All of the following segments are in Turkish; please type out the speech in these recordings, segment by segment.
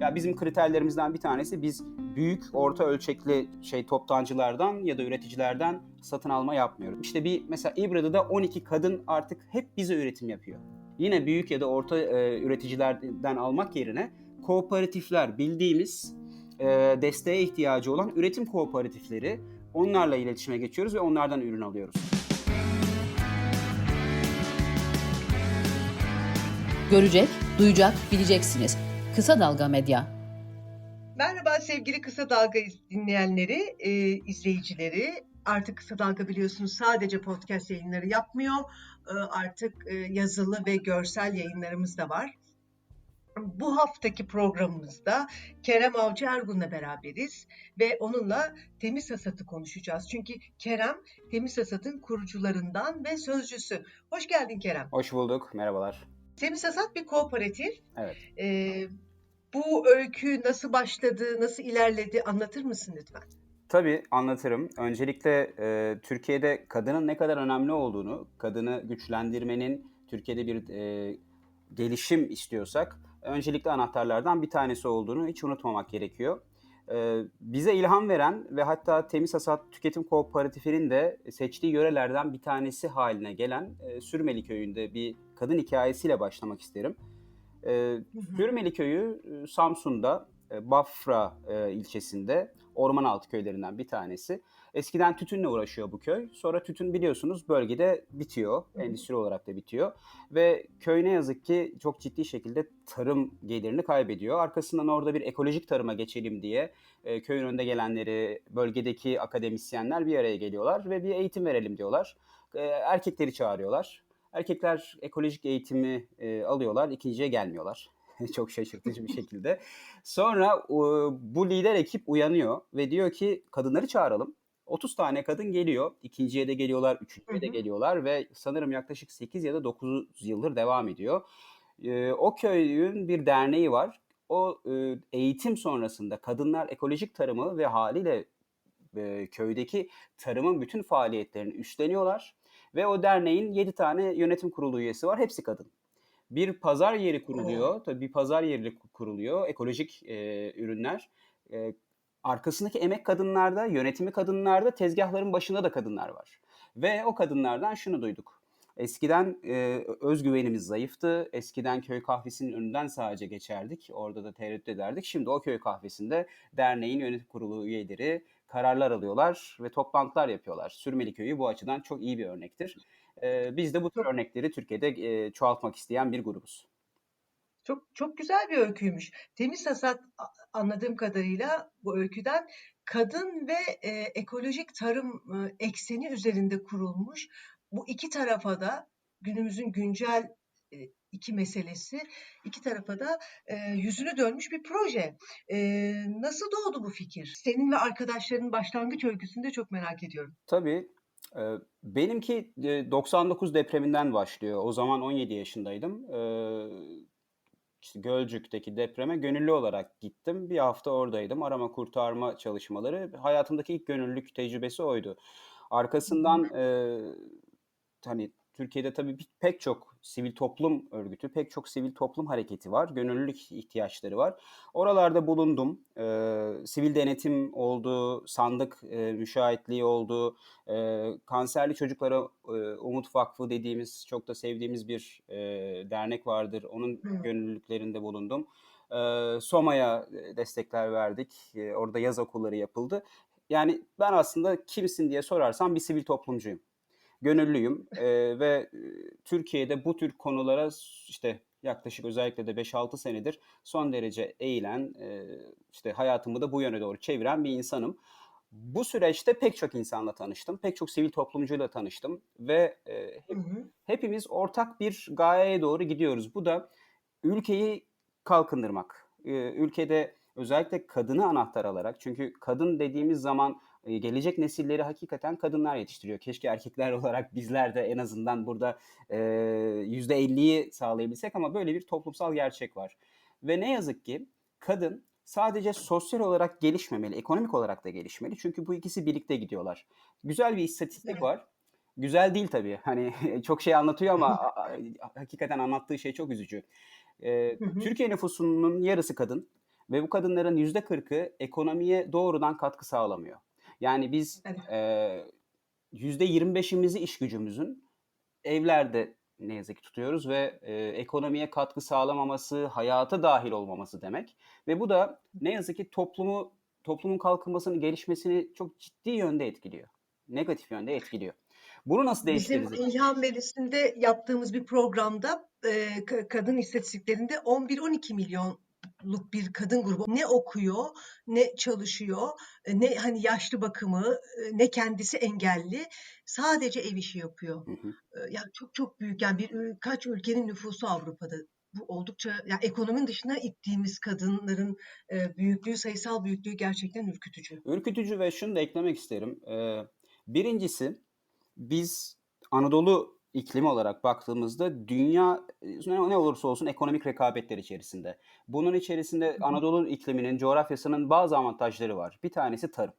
Ya bizim kriterlerimizden bir tanesi biz büyük, orta ölçekli şey toptancılardan ya da üreticilerden satın alma yapmıyoruz. İşte bir mesela İbra'da 12 kadın artık hep bize üretim yapıyor. Yine büyük ya da orta e, üreticilerden almak yerine kooperatifler bildiğimiz e, desteğe ihtiyacı olan üretim kooperatifleri onlarla iletişime geçiyoruz ve onlardan ürün alıyoruz. Görecek, duyacak, bileceksiniz. Kısa Dalga Medya. Merhaba sevgili Kısa Dalga dinleyenleri, e, izleyicileri. Artık Kısa Dalga biliyorsunuz sadece podcast yayınları yapmıyor. E, artık e, yazılı ve görsel yayınlarımız da var. Bu haftaki programımızda Kerem Avcı Ergun'la beraberiz ve onunla Temiz Hasat'ı konuşacağız. Çünkü Kerem Temiz Hasat'ın kurucularından ve sözcüsü. Hoş geldin Kerem. Hoş bulduk, merhabalar. Temiz Hasat bir kooperatif. Evet. Ee, bu öykü nasıl başladı, nasıl ilerledi anlatır mısın lütfen? Tabii anlatırım. Öncelikle e, Türkiye'de kadının ne kadar önemli olduğunu, kadını güçlendirmenin Türkiye'de bir e, gelişim istiyorsak öncelikle anahtarlardan bir tanesi olduğunu hiç unutmamak gerekiyor. E, bize ilham veren ve hatta Temiz Hasat Tüketim Kooperatifinin de seçtiği yörelerden bir tanesi haline gelen e, Sürmeli Köyü'nde bir kadın hikayesiyle başlamak isterim. E, Sürmeli Köyü Samsun'da e, Bafra e, ilçesinde Ormanaltı köylerinden bir tanesi. Eskiden tütünle uğraşıyor bu köy. Sonra tütün biliyorsunuz bölgede bitiyor. Endüstri olarak da bitiyor. Ve köy ne yazık ki çok ciddi şekilde tarım gelirini kaybediyor. Arkasından orada bir ekolojik tarıma geçelim diye e, köyün önde gelenleri, bölgedeki akademisyenler bir araya geliyorlar ve bir eğitim verelim diyorlar. E, erkekleri çağırıyorlar. Erkekler ekolojik eğitimi e, alıyorlar, ikinciye gelmiyorlar. Çok şaşırtıcı bir şekilde. Sonra e, bu lider ekip uyanıyor ve diyor ki kadınları çağıralım. 30 tane kadın geliyor. İkinciye de geliyorlar, üçüncüye de geliyorlar ve sanırım yaklaşık 8 ya da 9 yıldır devam ediyor. E, o köyün bir derneği var. O e, eğitim sonrasında kadınlar ekolojik tarımı ve haliyle e, köydeki tarımın bütün faaliyetlerini üstleniyorlar. Ve o derneğin 7 tane yönetim kurulu üyesi var. Hepsi kadın. Bir pazar yeri kuruluyor. Tabii bir pazar yeri kuruluyor. Ekolojik e, ürünler. E, arkasındaki emek kadınlarda, yönetimi kadınlarda, tezgahların başında da kadınlar var. Ve o kadınlardan şunu duyduk. Eskiden e, özgüvenimiz zayıftı. Eskiden köy kahvesinin önünden sadece geçerdik. Orada da tereddüt ederdik. Şimdi o köy kahvesinde derneğin yönetim kurulu üyeleri kararlar alıyorlar ve toplantılar yapıyorlar. Sürmeli Köyü bu açıdan çok iyi bir örnektir. E, biz de bu tür örnekleri Türkiye'de e, çoğaltmak isteyen bir grubuz. Çok çok güzel bir öyküymüş. Temiz Hasat anladığım kadarıyla bu öyküden kadın ve e, ekolojik tarım e, ekseni üzerinde kurulmuş. Bu iki tarafa da günümüzün güncel e, iki meselesi iki tarafa da e, yüzünü dönmüş bir proje. E, nasıl doğdu bu fikir? Senin ve arkadaşlarının başlangıç öyküsünü de çok merak ediyorum. Tabii. e, benimki e, 99 depreminden başlıyor. O zaman 17 yaşındaydım. E, işte Gölcük'teki depreme gönüllü olarak gittim. Bir hafta oradaydım. Arama kurtarma çalışmaları. Hayatımdaki ilk gönüllülük tecrübesi oydu. Arkasından e, hani Türkiye'de tabii pek çok sivil toplum örgütü, pek çok sivil toplum hareketi var. Gönüllülük ihtiyaçları var. Oralarda bulundum. Ee, sivil denetim oldu, sandık e, müşahitliği oldu. Ee, kanserli çocuklara e, Umut Vakfı dediğimiz çok da sevdiğimiz bir e, dernek vardır. Onun Hı. gönüllülüklerinde bulundum. Ee, Soma'ya destekler verdik. Ee, orada yaz okulları yapıldı. Yani ben aslında kimsin diye sorarsan bir sivil toplumcuyum gönüllüyüm Ee, ve e, Türkiye'de bu tür konulara işte yaklaşık özellikle de 5-6 senedir son derece eğilen, e, işte hayatımı da bu yöne doğru çeviren bir insanım. Bu süreçte pek çok insanla tanıştım, pek çok sivil toplumcuyla tanıştım ve e, hep- hı. hepimiz ortak bir gayeye doğru gidiyoruz. Bu da ülkeyi kalkındırmak. Ee, Ülkede özellikle kadını anahtar alarak çünkü kadın dediğimiz zaman e, gelecek nesilleri hakikaten kadınlar yetiştiriyor. Keşke erkekler olarak bizler de en azından burada e, %50'yi sağlayabilsek ama böyle bir toplumsal gerçek var. Ve ne yazık ki kadın sadece sosyal olarak gelişmemeli, ekonomik olarak da gelişmeli. Çünkü bu ikisi birlikte gidiyorlar. Güzel bir istatistik var. Güzel değil tabii. Hani çok şey anlatıyor ama hakikaten anlattığı şey çok üzücü. Ee. Türkiye nüfusunun yarısı kadın ve bu kadınların yüzde kırkı ekonomiye doğrudan katkı sağlamıyor. Yani biz Evet. eee yüzde yirmi beşimizi iş gücümüzün evlerde ne yazık ki tutuyoruz ve e, ekonomiye katkı sağlamaması, hayata dahil olmaması demek. Ve bu da ne yazık ki toplumu toplumun kalkınmasını, gelişmesini çok ciddi yönde etkiliyor. Negatif yönde etkiliyor. Bunu nasıl Bizim değiştiririz? İlham Meclisi'nde yaptığımız bir programda e, ka- kadın istatistiklerinde 11-12 milyonluk bir kadın grubu ne okuyor, ne çalışıyor, e, ne hani yaşlı bakımı, e, ne kendisi engelli, sadece ev işi yapıyor. Hı hı. E, Ya çok çok büyük yani bir kaç ülkenin nüfusu Avrupa'da. Bu oldukça ya ekonominin dışına ittiğimiz kadınların e, büyüklüğü, sayısal büyüklüğü gerçekten ürkütücü. Ürkütücü ve şunu da eklemek isterim. Ee, birincisi biz Anadolu iklimi olarak baktığımızda dünya e, ne olursa olsun ekonomik rekabetler içerisinde. Bunun içerisinde Anadolu ikliminin, coğrafyasının bazı avantajları var. Bir tanesi tarım.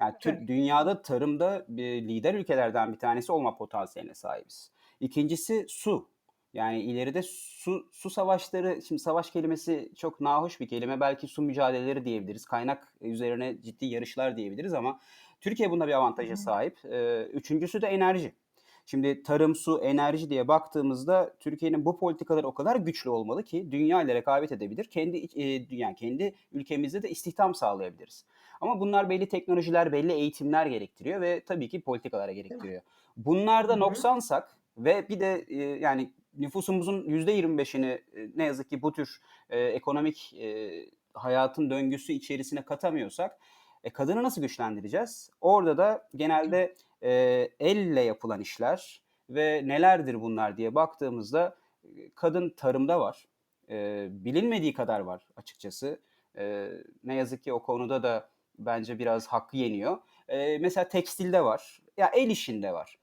Yani tür- dünyada tarımda bir lider ülkelerden bir tanesi olma potansiyeline sahibiz. İkincisi su. Yani ileride su su savaşları, şimdi savaş kelimesi çok nahoş bir kelime. Belki su mücadeleleri diyebiliriz. Kaynak üzerine ciddi yarışlar diyebiliriz ama Türkiye bunda bir avantaja sahip. Üçüncüsü de enerji. Şimdi tarım, su, enerji diye baktığımızda Türkiye'nin bu politikaları o kadar güçlü olmalı ki dünya ile rekabet edebilir. Kendi e, yani kendi ülkemizde de istihdam sağlayabiliriz. Ama bunlar belli teknolojiler, belli eğitimler gerektiriyor ve tabii ki politikalara gerektiriyor. Bunlarda Hı hı. noksansak ve bir de e, yani nüfusumuzun %25'ini e, ne yazık ki bu tür e, ekonomik e, hayatın döngüsü içerisine katamıyorsak e, kadını nasıl güçlendireceğiz? Orada da genelde e, elle yapılan işler ve nelerdir bunlar diye baktığımızda e, kadın tarımda var. E, bilinmediği kadar var açıkçası. E, ne yazık ki o konuda da bence biraz hakkı yeniyor. E, mesela tekstilde var. Ya el işinde var.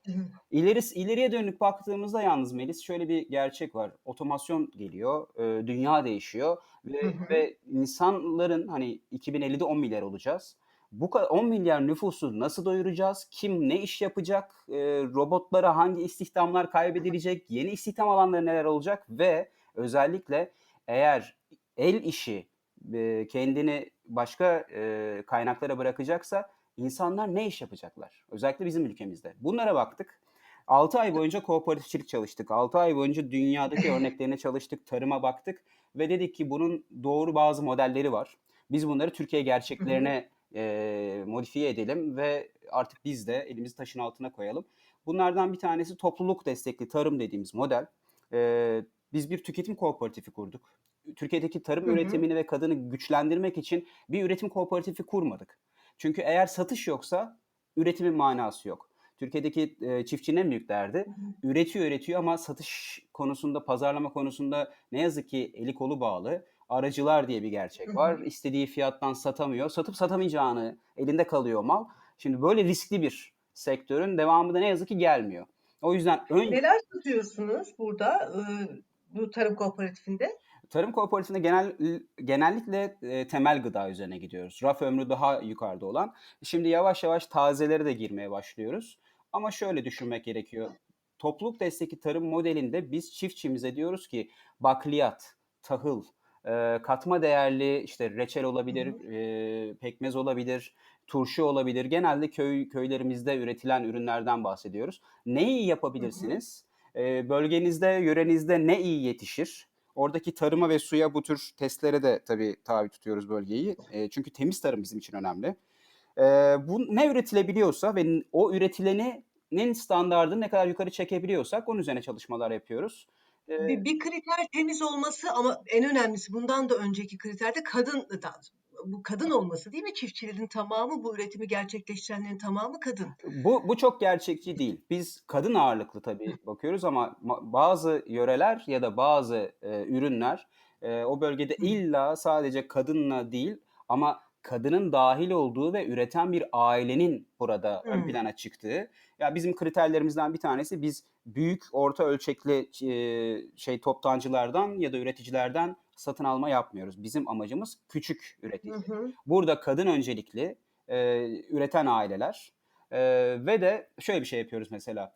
İleri, ileriye dönük baktığımızda yalnız Melis şöyle bir gerçek var. Otomasyon geliyor, e, dünya değişiyor ve, ve insanların hani 2050'de 10 milyar olacağız. Bu kadar 10 milyar nüfusu nasıl doyuracağız? Kim ne iş yapacak? E, robotlara hangi istihdamlar kaybedilecek? Yeni istihdam alanları neler olacak? Ve özellikle eğer el işi e, kendini başka e, kaynaklara bırakacaksa insanlar ne iş yapacaklar? Özellikle bizim ülkemizde. Bunlara baktık. 6 ay boyunca kooperatifçilik çalıştık. 6 ay boyunca dünyadaki örneklerine çalıştık, tarıma baktık ve dedik ki bunun doğru bazı modelleri var. Biz bunları Türkiye gerçeklerine e, modifiye edelim ve artık biz de elimizi taşın altına koyalım. Bunlardan bir tanesi topluluk destekli tarım dediğimiz model. E, biz bir tüketim kooperatifi kurduk. Türkiye'deki tarım Hı hı. üretimini ve kadını güçlendirmek için bir üretim kooperatifi kurmadık. Çünkü eğer satış yoksa üretimin manası yok. Türkiye'deki e, çiftçinin en büyük derdi üretiyor üretiyor ama satış konusunda, pazarlama konusunda ne yazık ki eli kolu bağlı. Aracılar diye bir gerçek var. İstediği fiyattan satamıyor. Satıp satamayacağını elinde kalıyor mal. Şimdi böyle riskli bir sektörün devamı da ne yazık ki gelmiyor. O yüzden ön Neler satıyorsunuz burada e, bu tarım kooperatifinde? Tarım kooperatifinde genel genellikle e, temel gıda üzerine gidiyoruz. Raf ömrü daha yukarıda olan. Şimdi yavaş yavaş tazelere de girmeye başlıyoruz. Ama şöyle düşünmek gerekiyor. Topluluk destekli tarım modelinde biz çiftçimize diyoruz ki bakliyat, tahıl, e, katma değerli işte reçel olabilir, hı. e, pekmez olabilir, turşu olabilir. Genelde köy köylerimizde üretilen ürünlerden bahsediyoruz. Neyi Hı hı. yapabilirsiniz? E, bölgenizde, yörenizde ne iyi yetişir? Oradaki tarıma ve suya bu tür testlere de tabii tabi tutuyoruz bölgeyi. E, çünkü temiz tarım bizim için önemli. E, bu ne üretilebiliyorsa ve o üretilenin standartını ne kadar yukarı çekebiliyorsak onun üzerine çalışmalar yapıyoruz. E, Bir, bir kriter temiz olması ama en önemlisi bundan da önceki kriter de kadın bu kadın olması değil mi? Çiftçilerin tamamı bu üretimi gerçekleştirenlerin tamamı kadın. Bu, bu çok gerçekçi değil. Biz kadın ağırlıklı tabii bakıyoruz ama ma- bazı yöreler ya da bazı e, ürünler e, o bölgede illa sadece kadınla değil ama kadının dahil olduğu ve üreten bir ailenin burada ön Hı. plana çıktığı. Ya bizim kriterlerimizden bir tanesi biz büyük orta ölçekli e, şey toptancılardan ya da üreticilerden satın alma yapmıyoruz. Bizim amacımız küçük üretici. hı. Burada kadın öncelikli e, üreten aileler e, ve de şöyle bir şey yapıyoruz mesela.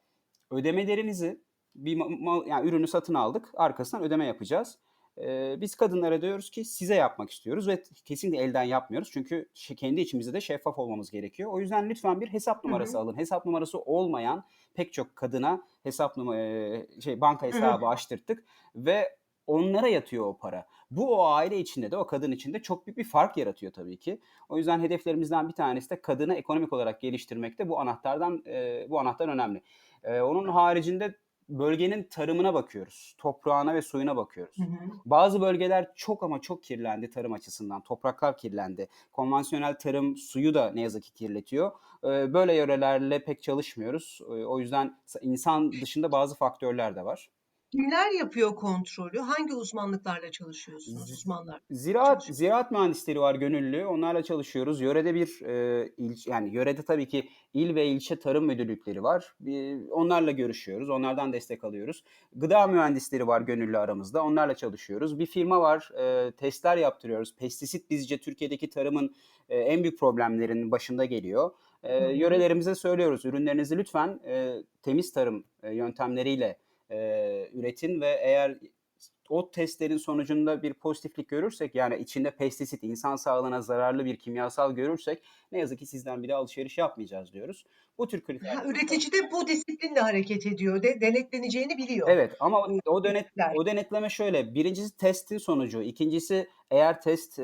Ödemelerinizi bir ma- mal, yani ürünü satın aldık, arkasından ödeme yapacağız. Ee, biz kadınlara diyoruz ki size yapmak istiyoruz ve kesinlikle elden yapmıyoruz. Çünkü kendi içimizde de şeffaf olmamız gerekiyor. O yüzden lütfen bir hesap numarası hı. alın. Hesap numarası olmayan pek çok kadına hesap numara şey banka hesabı açtırttık ve onlara yatıyor o para. Bu o aile içinde de o kadın içinde çok büyük bir fark yaratıyor tabii ki. O yüzden hedeflerimizden bir tanesi de kadını ekonomik olarak geliştirmekte bu anahtardan e, bu anahtar önemli. E, onun haricinde bölgenin tarımına bakıyoruz. Toprağına ve suyuna bakıyoruz. Hı hı. Bazı bölgeler çok ama çok kirlendi tarım açısından. Topraklar kirlendi. Konvansiyonel tarım suyu da ne yazık ki kirletiyor. E, böyle yörelerle pek çalışmıyoruz. E, o yüzden insan dışında bazı faktörler de var. Kimler yapıyor kontrolü? Hangi uzmanlıklarla çalışıyorsunuz? Uzmanlar Ziraat ziraat mühendisleri var gönüllü. Onlarla çalışıyoruz. Yörede bir e, il, yani yörede tabii ki il ve ilçe tarım müdürlükleri var. Bir, onlarla görüşüyoruz. Onlardan destek alıyoruz. Gıda mühendisleri var gönüllü aramızda. Onlarla çalışıyoruz. Bir firma var. e, testler yaptırıyoruz. Pestisit bizce Türkiye'deki tarımın e, en büyük problemlerinin başında geliyor. E, yörelerimize söylüyoruz. Ürünlerinizi lütfen e, temiz tarım e, yöntemleriyle e, üretin ve eğer o testlerin sonucunda bir pozitiflik görürsek yani içinde pestisit, insan sağlığına zararlı bir kimyasal görürsek ne yazık ki sizden bir de alışveriş yapmayacağız diyoruz. Bu tür Ha, kriterler. üretici de bu disiplinle hareket ediyor. De, denetleneceğini biliyor. Evet ama o- o denet o denetleme şöyle. Birincisi testin sonucu. İkincisi eğer test e,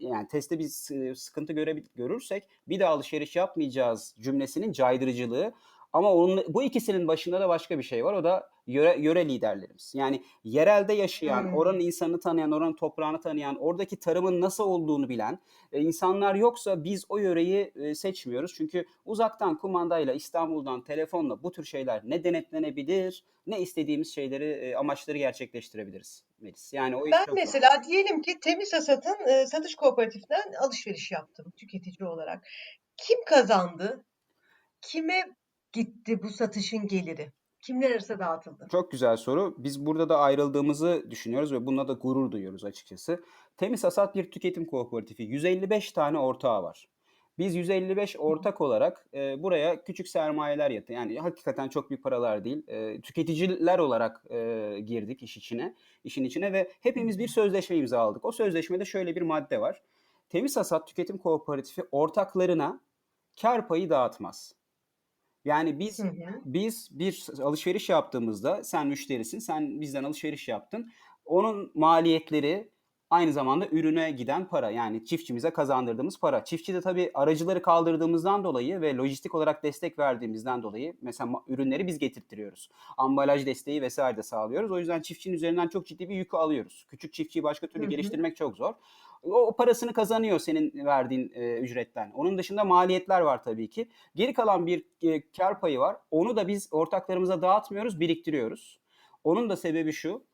yani testte biz e, sıkıntı görebil görürsek bir daha alışveriş yapmayacağız cümlesinin caydırıcılığı. Ama onun, bu ikisinin başında da başka bir şey var. O da yöre, yöre liderlerimiz. Yani yerelde yaşayan, Hmm. oranın insanını tanıyan, oranın toprağını tanıyan, oradaki tarımın nasıl olduğunu bilen e, insanlar yoksa biz o yöreyi e, seçmiyoruz. Çünkü uzaktan kumandayla, İstanbul'dan, telefonla bu tür şeyler ne denetlenebilir ne istediğimiz şeyleri, e, amaçları gerçekleştirebiliriz Melis. Yani o Ben mesela diyelim ki Temiz Hasat'ın e, satış kooperatifinden alışveriş yaptım tüketici olarak. Kim kazandı? Kime gitti bu satışın geliri? Kimler arasında dağıtıldı? Çok güzel soru. Biz burada da ayrıldığımızı düşünüyoruz ve bununla da gurur duyuyoruz açıkçası. Temiz Hasat bir tüketim kooperatifi. 155 tane ortağı var. Biz 155 ortak olarak e, buraya küçük sermayeler yatı. Yani hakikaten çok büyük paralar değil. E, tüketiciler olarak e, girdik iş içine, işin içine ve hepimiz bir sözleşme imzaladık. O sözleşmede şöyle bir madde var. Temiz Hasat Tüketim Kooperatifi ortaklarına kar payı dağıtmaz. Yani biz Hı hı. biz bir alışveriş yaptığımızda sen müşterisin, sen bizden alışveriş yaptın. Onun maliyetleri aynı zamanda ürüne giden para. Yani çiftçimize kazandırdığımız para. Çiftçi de tabii aracıları kaldırdığımızdan dolayı ve lojistik olarak destek verdiğimizden dolayı mesela ürünleri biz getirtiyoruz. Ambalaj desteği vesaire de sağlıyoruz. O yüzden çiftçinin üzerinden çok ciddi bir yükü alıyoruz. Küçük çiftçiyi başka türlü Hı hı. geliştirmek çok zor. O, parasını kazanıyor senin verdiğin e, ücretten. Onun dışında maliyetler var tabii ki. Geri kalan bir e, kar payı var. Onu da biz ortaklarımıza dağıtmıyoruz, biriktiriyoruz. Onun da sebebi şu.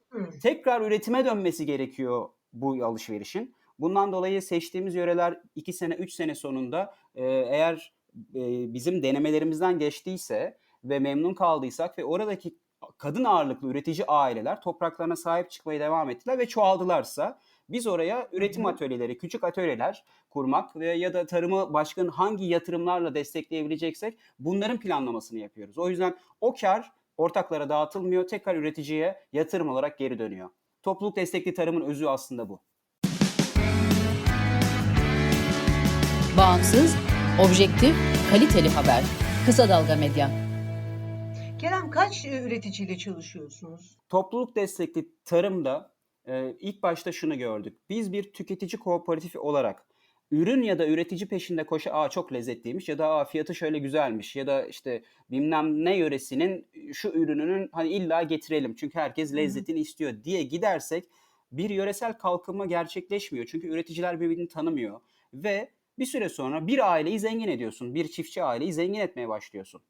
Tekrar üretime dönmesi gerekiyor bu alışverişin. Bundan dolayı seçtiğimiz yöreler 2 sene, 3 sene sonunda e, eğer e, bizim denemelerimizden geçtiyse ve memnun kaldıysak ve oradaki kadın ağırlıklı üretici aileler topraklarına sahip çıkmaya devam ettiler ve çoğaldılarsa biz oraya üretim atölyeleri, küçük atölyeler kurmak ve ya da tarımı başka hangi yatırımlarla destekleyebileceksek bunların planlamasını yapıyoruz. O yüzden o kar ortaklara dağıtılmıyor, tekrar üreticiye yatırım olarak geri dönüyor. Topluluk destekli tarımın özü aslında bu. Bağımsız, objektif, kaliteli haber. Kısa Dalga Medya. Kerem kaç e, üreticiyle çalışıyorsunuz? Topluluk destekli tarımda e, ilk başta şunu gördük. Biz bir tüketici kooperatifi olarak ürün ya da üretici peşinde koşa aa çok lezzetliymiş ya da aa fiyatı şöyle güzelmiş ya da işte bilmem ne yöresinin şu ürününün hani illa getirelim çünkü herkes lezzetini istiyor diye gidersek bir yöresel kalkınma gerçekleşmiyor. Çünkü üreticiler birbirini tanımıyor ve bir süre sonra bir aileyi zengin ediyorsun. Bir çiftçi aileyi zengin etmeye başlıyorsun.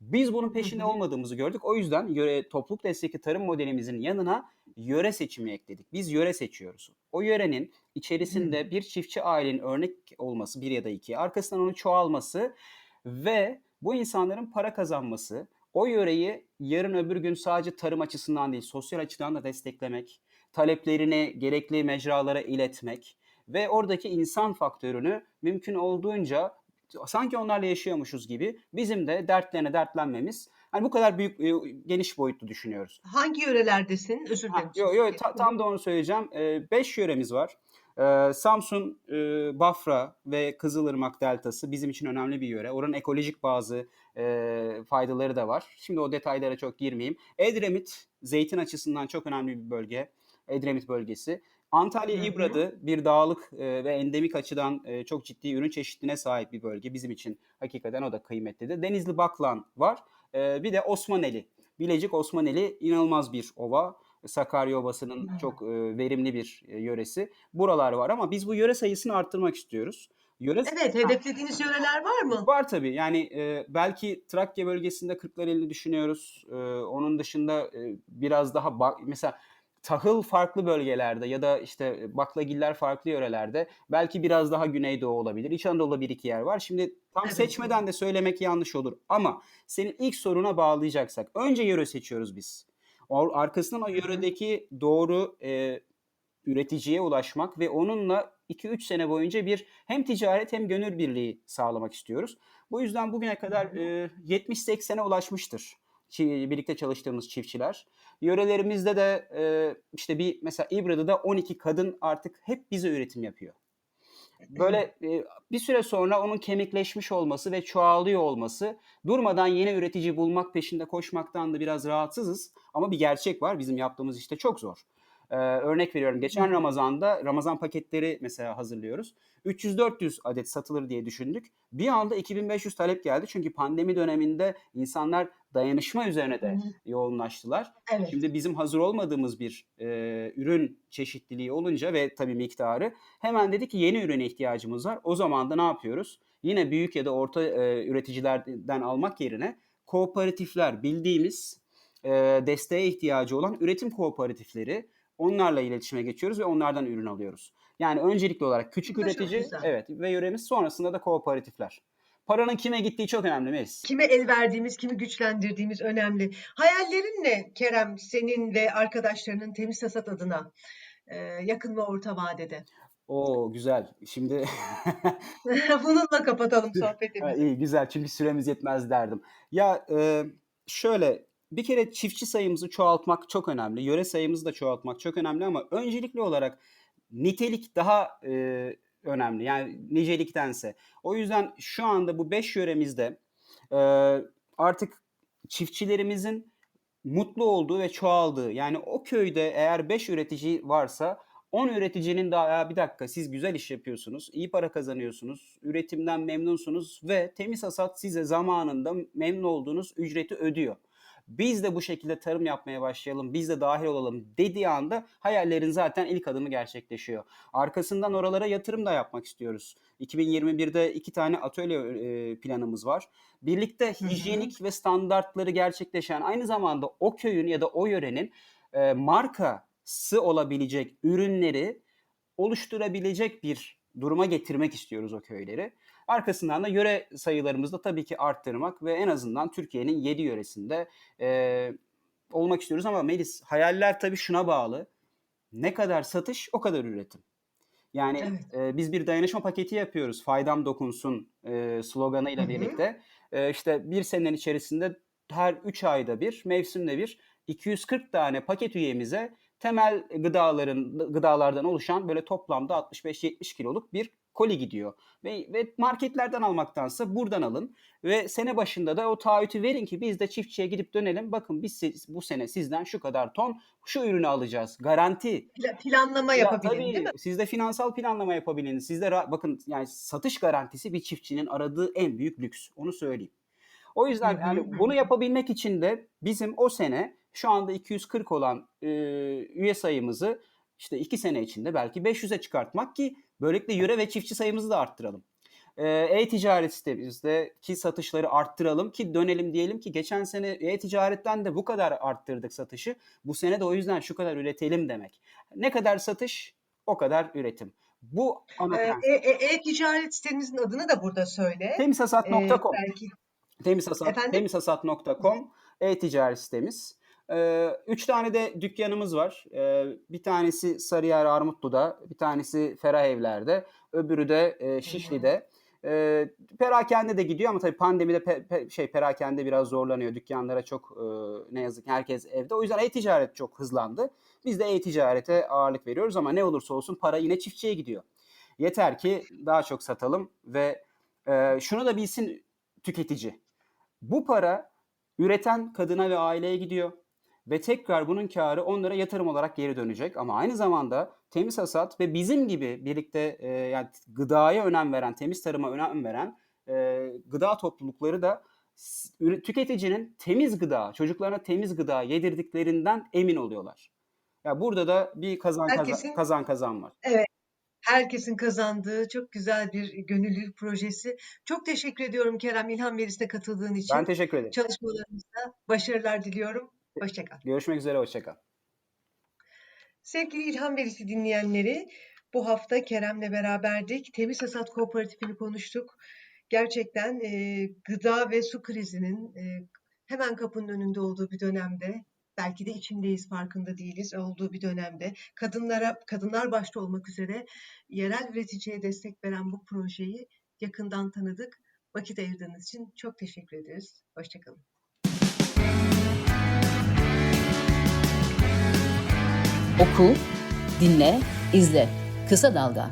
Biz bunun peşinde olmadığımızı gördük. O yüzden yöre, topluluk destekli tarım modelimizin yanına yöre seçimi ekledik. Biz yöre seçiyoruz. O yörenin içerisinde bir çiftçi ailenin örnek olması bir ya da iki, arkasından onun çoğalması ve bu insanların para kazanması, o yöreyi yarın öbür gün sadece tarım açısından değil, sosyal açıdan da desteklemek, taleplerini gerekli mecralara iletmek ve oradaki insan faktörünü mümkün olduğunca sanki onlarla yaşıyormuşuz gibi bizim de dertlerine dertlenmemiz Hani bu kadar büyük e, geniş boyutlu düşünüyoruz. Hangi yörelerdesin? Özür dilerim. Yok yok ta, tam da onu söyleyeceğim. 5 yöremiz var. Ee, Samsun, e, Bafra ve Kızılırmak Deltası bizim için önemli bir yöre. Oranın ekolojik bazı e, faydaları da var. Şimdi o detaylara çok girmeyeyim. Edremit zeytin açısından çok önemli bir bölge. Edremit bölgesi. Antalya. İbradı bir dağlık e, ve endemik açıdan e, çok ciddi ürün çeşitliliğine sahip bir bölge. Bizim için hakikaten o da kıymetlidir. Denizli Baklan var. E, bir de Osmaneli. Bilecik Osmaneli inanılmaz bir ova. Sakarya Ovası'nın Hı. çok verimli bir yöresi. Buralar var ama biz bu yöre sayısını arttırmak istiyoruz. Yöre Evet, hedeflediğiniz yöreler var mı? Var tabii. Yani e, belki Trakya bölgesinde Kırklareli'ni düşünüyoruz. E, onun dışında e, biraz daha ba- mesela tahıl farklı bölgelerde ya da işte baklagiller farklı yörelerde belki biraz daha güneydoğu olabilir. İç Anadolu'da bir iki yer var. Şimdi tam Evet. seçmeden de söylemek yanlış olur ama senin ilk soruna bağlayacaksak önce yöre seçiyoruz biz. Arkasından o yöredeki doğru e, üreticiye ulaşmak ve onunla 2-3 sene boyunca bir hem ticaret hem gönül birliği sağlamak istiyoruz. Bu yüzden bugüne kadar e, 70-80'e ulaşmıştır birlikte çalıştığımız çiftçiler. Yörelerimizde de e, işte bir mesela İbradı'da 12 kadın artık hep bize üretim yapıyor. Böyle e, bir süre sonra onun kemikleşmiş olması ve çoğalıyor olması durmadan yeni üretici bulmak peşinde koşmaktan da biraz rahatsızız. Ama bir gerçek var bizim yaptığımız işte çok zor. Ee, örnek veriyorum geçen. Ramazan'da Ramazan paketleri mesela hazırlıyoruz. 300-400 adet satılır diye düşündük. Bir anda 2500 talep geldi çünkü pandemi döneminde insanlar dayanışma üzerine de hı. yoğunlaştılar. Evet. Şimdi bizim hazır olmadığımız bir e, ürün çeşitliliği olunca ve tabii miktarı hemen dedi ki yeni ürüne ihtiyacımız var. O zaman da ne yapıyoruz? Yine büyük ya da orta e, üreticilerden almak yerine kooperatifler bildiğimiz e, desteğe ihtiyacı olan üretim kooperatifleri onlarla iletişime geçiyoruz ve onlardan ürün alıyoruz. Yani öncelikli olarak küçük üretici evet ve yöremiz sonrasında da kooperatifler. Paranın kime gittiği çok önemli Melis. Kime el verdiğimiz, kimi güçlendirdiğimiz önemli. Hayallerin ne Kerem, senin ve arkadaşlarının Temiz Hasat adına e, yakın ve orta vadede? Oo güzel. Şimdi Bununla kapatalım Ha, sohbetimizi. iyi güzel çünkü süremiz yetmez derdim. Ya e, şöyle bir kere çiftçi sayımızı çoğaltmak çok önemli. Yöre sayımızı da çoğaltmak çok önemli ama öncelikli olarak nitelik daha e, önemli. Yani niceliktense. O yüzden şu anda bu 5 yöremizde e, artık çiftçilerimizin mutlu olduğu ve çoğaldığı yani o köyde eğer 5 üretici varsa 10 üreticinin daha "Ya bir dakika siz güzel iş yapıyorsunuz, iyi para kazanıyorsunuz, üretimden memnunsunuz ve temiz hasat size zamanında memnun olduğunuz ücreti ödüyor. Biz de bu şekilde tarım yapmaya başlayalım, biz de dahil olalım dediği anda hayallerin zaten ilk adımı gerçekleşiyor. Arkasından oralara yatırım da yapmak istiyoruz. 2021'de iki tane atölye e, planımız var. Birlikte hijyenik ve standartları gerçekleşen aynı zamanda o köyün ya da o yörenin e, markası olabilecek ürünleri oluşturabilecek bir duruma getirmek istiyoruz o köyleri. Arkasından da yöre sayılarımızı da tabii ki arttırmak ve en azından Türkiye'nin 7 yöresinde e, olmak istiyoruz. Ama Melis hayaller tabii şuna bağlı. Ne kadar satış o kadar üretim. Yani Evet. e, biz bir dayanışma paketi yapıyoruz. Faydam dokunsun e, sloganıyla hı. birlikte. E, işte bir senenin içerisinde her 3 ayda bir, mevsimde bir 240 tane paket üyemize temel gıdaların gıdalardan oluşan böyle toplamda 65-70 kiloluk bir koli gidiyor. Ve, ve marketlerden almaktansa buradan alın ve sene başında da o taahhütü verin ki biz de çiftçiye gidip dönelim. Bakın biz siz- bu sene sizden şu kadar ton şu ürünü alacağız. Garanti. Pla- Planlama Ya yapabilin, değil mi? tabii siz de finansal planlama yapabilin. Siz de ra- bakın yani satış garantisi bir çiftçinin aradığı en büyük lüks. Onu söyleyeyim. O yüzden yani bunu yapabilmek için de bizim o sene şu anda 240 olan e, üye sayımızı işte 2 sene içinde belki 500'e çıkartmak ki böylelikle yöre ve çiftçi sayımızı da arttıralım. E, E-ticaret sitemizdeki satışları arttıralım ki dönelim diyelim ki geçen sene e-ticaretten de bu kadar arttırdık satışı. Bu sene de o yüzden şu kadar üretelim demek. Ne kadar satış o kadar üretim. Bu ana E, prensip. e- e- E-ticaret sitenizin adını da burada söyle. E, Temizhasat.com belki. Temizhasat, temizhasat.com e-ticaret sitemiz. Ee, üç tane de dükkanımız var. Ee, bir tanesi Sarıyer Armutlu'da, bir tanesi Ferah Evler'de, öbürü de e, Şişli'de. E, perakende de gidiyor ama tabii pandemide pe- pe- şey perakende biraz zorlanıyor. Dükkanlara çok e, ne yazık ki herkes evde. O yüzden e-ticaret çok hızlandı. Biz de e-ticarete ağırlık veriyoruz ama ne olursa olsun para yine çiftçiye gidiyor. Yeter ki daha çok satalım ve e, şunu da bilsin tüketici. Bu para üreten kadına ve aileye gidiyor ve tekrar bunun karı onlara yatırım olarak geri dönecek. Ama aynı zamanda temiz hasat ve bizim gibi birlikte e, yani gıdaya önem veren, temiz tarıma önem veren e, gıda toplulukları da tüketicinin temiz gıda, çocuklarına temiz gıda yedirdiklerinden emin oluyorlar. Ya burada da bir kazan kazan Herkesin kazan kazan var. herkesin kazandığı çok güzel bir gönüllülük projesi. Çok teşekkür ediyorum Kerem İlhan Veris'e katıldığın Ben için. teşekkür ederim. Çalışmalarınızda başarılar diliyorum. Hoşça kal. Görüşmek üzere, hoşça kal. Sevgili İlhan Verisi dinleyenleri, bu hafta Kerem'le beraberdik. Temiz Hasat Kooperatifini konuştuk. Gerçekten e, gıda ve su krizinin e, hemen kapının önünde olduğu bir dönemde, belki de içindeyiz farkında değiliz olduğu bir dönemde kadınlara kadınlar başta olmak üzere yerel üreticiye destek veren bu projeyi yakından tanıdık. Vakit ayırdığınız için çok teşekkür ederiz. Hoşçakalın. Oku, dinle, izle. Kısa Dalga.